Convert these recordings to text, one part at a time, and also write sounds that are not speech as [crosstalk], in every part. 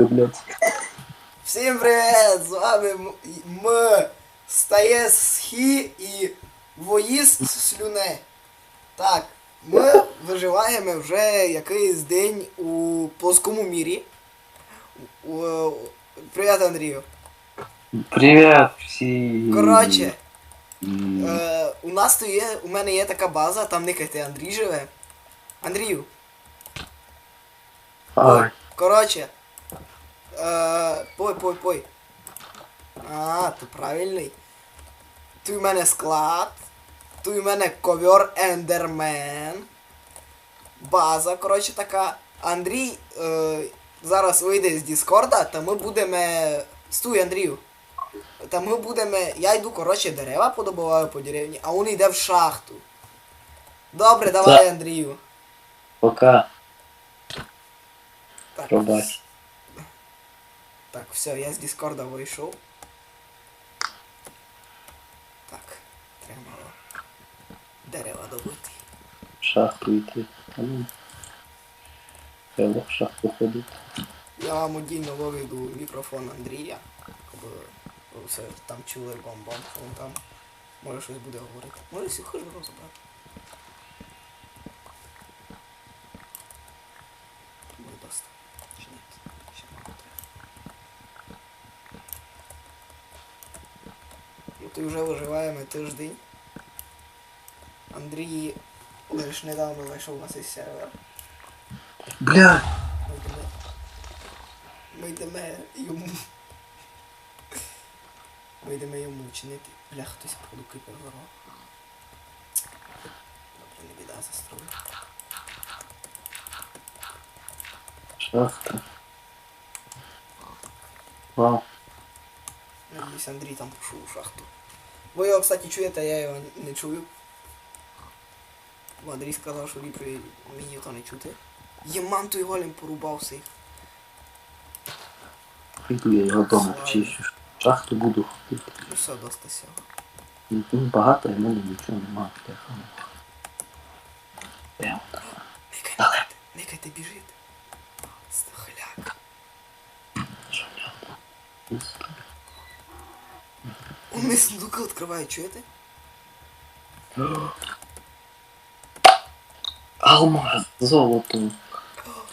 блядь. Всім привіт! З вами м- стає схі і воїст слюне. Так, ми виживаємо вже якийсь день у плоскому мірі. У- у- Привіт, Андрію. Привет всім. Коротше, М, е, у нас то є, у мене є така база, там никайте Андрій живе. Андрію, Ай, коротше. Е, пой, пой, пой. А, ти правильний. Тут у мене склад. Тут у мене ковер Ендермен. База, коротше, така. Андрій е, зараз вийде з Діскорда, та ми будемо. Стуй, Андрію. Та ми будемо. Я йду, коротше, дерева подобуваю по деревні, а він йде в шахту. Добре, давай, Андрію. пока. Так. Пробач. Так, все, я з Діскорда вийшов. Так, треба дерева добути. Шахту йти. А ну. Треба в шахту ходити. Я вам одійно виведу мікрофон Андрія, щоб ви все там чули що він там може щось буде говорити. Може всі хоч розібрати. Буде доста. Чи ні? Ще мало треба. Ну ти вже виживаємо тиждень. Андрій лише недавно зайшов на цей сервер. Бля! Ми йдемо. Йому. Ми йдемо йому чинити. Бля, хтось продукти переворував. Добре, не біда застрою. Шахта. Вау. Надіюсь, Андрій там пішов у шахту. Ви його, кстати, чуєте, я його не чую. Бо Андрій сказав, що ліпше мені то не чути. Єман той голем порубав всіх. Піду я його дома чищу. Шахту буду ходити. Ну все, доста сього. Ну, багато і в мене нічого немає. Прямо. Никай, никайте, никайте біжить. Стахляк. Що в нього? Он мені сундуки відкриває, чуєте? Алмаз, золото.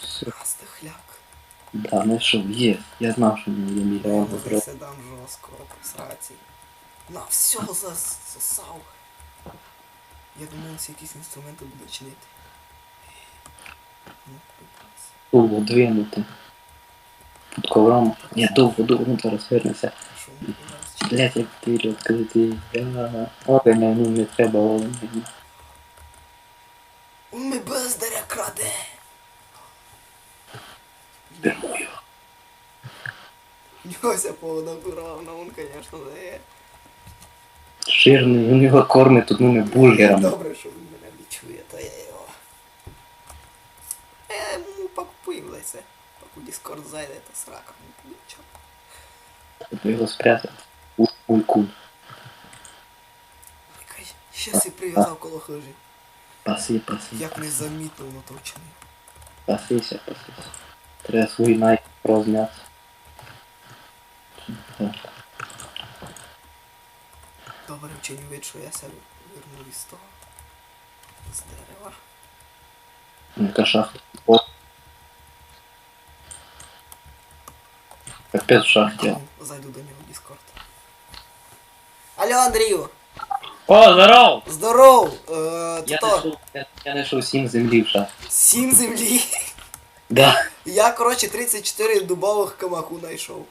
Все. А, стахляк. Да, знайшов, є. Я знав, що в нього є Я мільйон йому грошей. дам жорстко просраці. На, все засосав. Я думаю, він якісь інструменти буде чинити. Ну. Довго двинути. Під ковром. Я довго, довго, ну зараз вернеться. Що він зараз чинить? Блять, як двері. Я... Ой, ну не треба. Он ми бездаря краде. Беру його. Ньося поводокурав, ну він, звісно, дає. Жирний, він його кормить тут ну не бургерами. Добре, що він мене не то я його. Я йому покупив лисе. Поки Дискорд зайде, то срака буде. Треба його спрятати. Якась щас і прив'язав коло хижі. Паси, паси. Як незамітно воно то вчинив. Пасися, пасися. Треба свій найк розняти. Добре вчинив вид, що я себе вернув із того. З дерева. Яка шахта? О. Капець в шахті. Зайду до нього. Алло, Андрію! О, здоров! Здоров! Е, Я то знайшов, я, я знайшов сім землі в шахті. сім землі. Да. Я, коротше, 34 дубових камаку знайшов.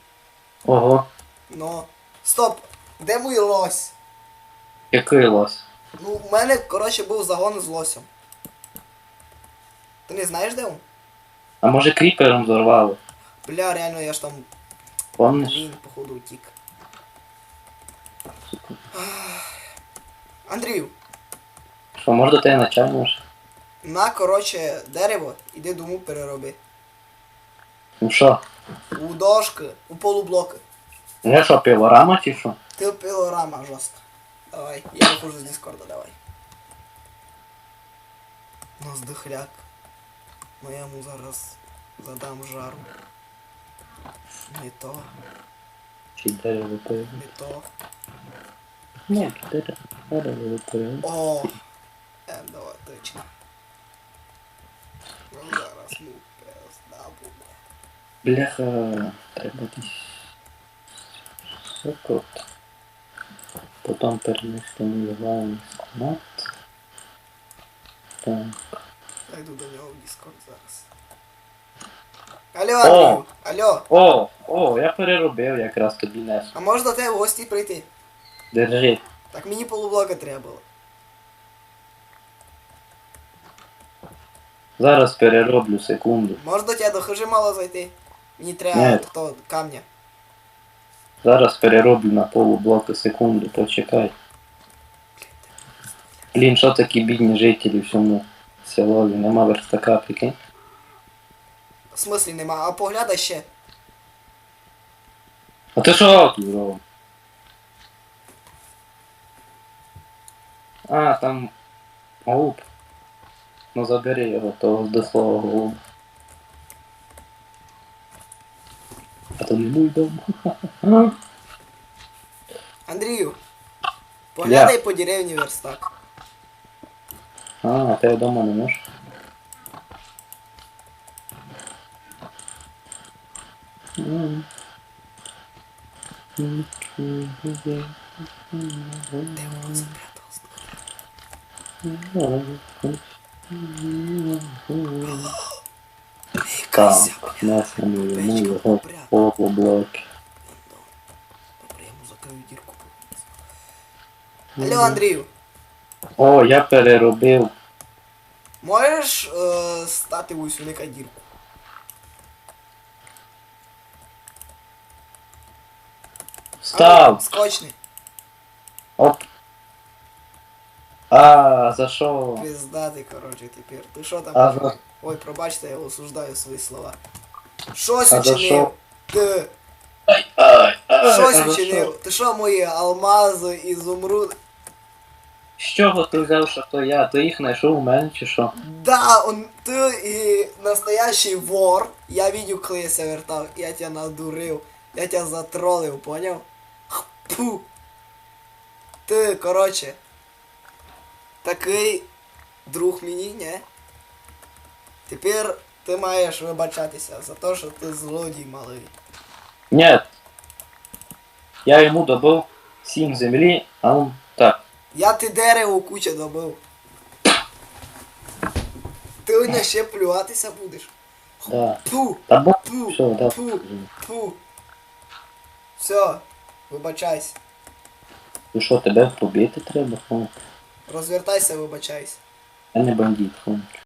Ого. Ну. Стоп! Де мій лось? Який лос? Ну, у мене, коротше, був загон з лосем. Ти не знаєш де він? А може кріпером зорвало? Бля, реально, я ж там. Помниш? Він, походу, утік. Андрію, Що, може до тебе начальник? на, коротше, дерево, іди дому перероби. Ну що? У дошки, у полублоки. Я що, пилорама чи що? Ти пилорама жорстко. Давай, я виходжу з Дискорда, давай. Ну, здихляк. Ну я йому зараз задам жару. Не то, Чи дерево не то. Дерево, дерево пиво. О! Ендова точка. Ну зараз ну пизда буде. Бляха, треба десь. Сокот. Потім перенести мій склад. Так. Я йду до нього в Discord зараз. Алло, Андрію! Алло! О, о, я переробив якраз тобі несу. А можна до тебе в гості прийти? Держи. Так мені полублока треба було. Зараз перероблю секунду. Можна до тебе до хижи мало зайти? Мені треба Ні. то, камня. Зараз перероблю на полублока секунду, почекай. Блін, що такі бідні жителі в цьому селові? Нема верстака, прикинь? В смислі нема, а поглядай ще. А ти що тут робиш? А, там голуб. Ну забери його, того до слова голуб. А то не мій дом. [laughs] Андрію, поглядай по деревні верстак. А, а ти вдома не можеш? М. Де воно запряталось? я йому закрию дірку. Алло, Андрію, О, я переробив. можеш е, стати у Ісуника дірку? А, Став! Скочний. Оп. А, за що? Пиздатий, коротше, тепер. Ти що там? А за Ой, пробачте, я осуждаю свої слова. Що А за вчинив? що? Ти Ай, ай, а щось за вчинив? Ти що мої алмази, ізумруд? З чого ти взяв, що то я? Ти їх знайшов у мене чи що? Да, он, ты и настоящий вор. Я видел, коли я вертав. Я тебя надурив. Я тебя затролив, понял? Пу. Ти, короче. Такий друг мені, не? Тепер ти маєш вибачатися за те, що ти злодій малий. Ні. Я йому добив сім землі, а он так. Я ти дерево куча добив. Ти у мене ще плюватися будеш. Да. Пу, Та бо пу, все, да. пу. Фу. Все, вибачайся. Ну що, тебе побити треба? Розвертайся, вибачайся. Я не бандит, фу.